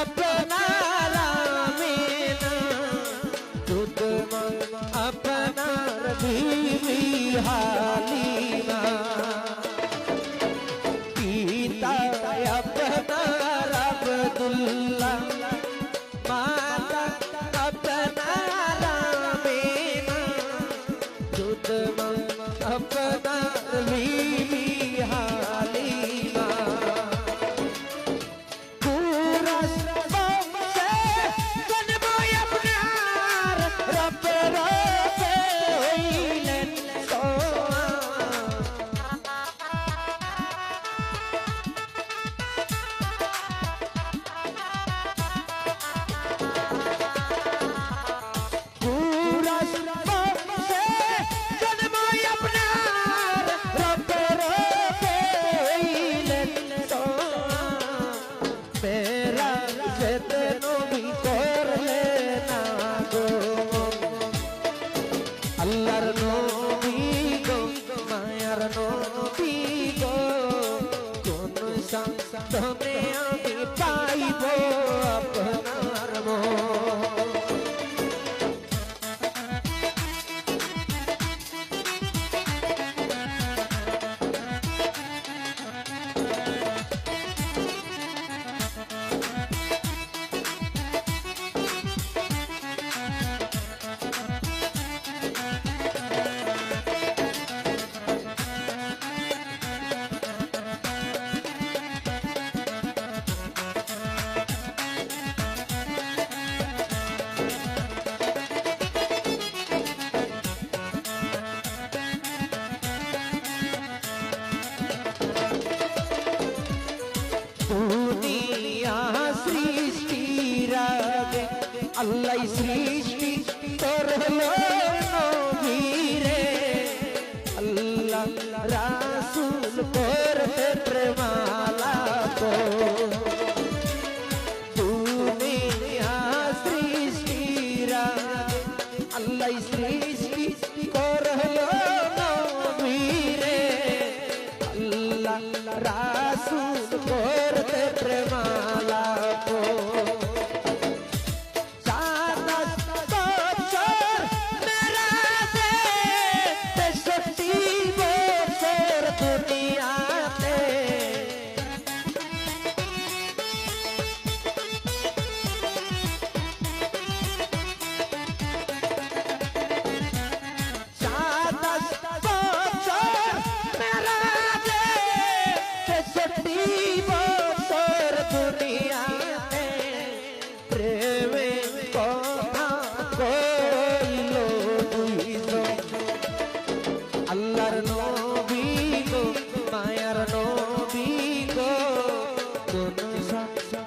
अपना रामीना तू तो अपना रबी हालीना पीता अपना পেরা যেতে নবী করলে না গো। আল্লাহর নবী গো আল্লাহ সৃষ্টি তোর নবীরে। আল্লাহ রাসুল করতে প্রেমালা তো কোন সংসার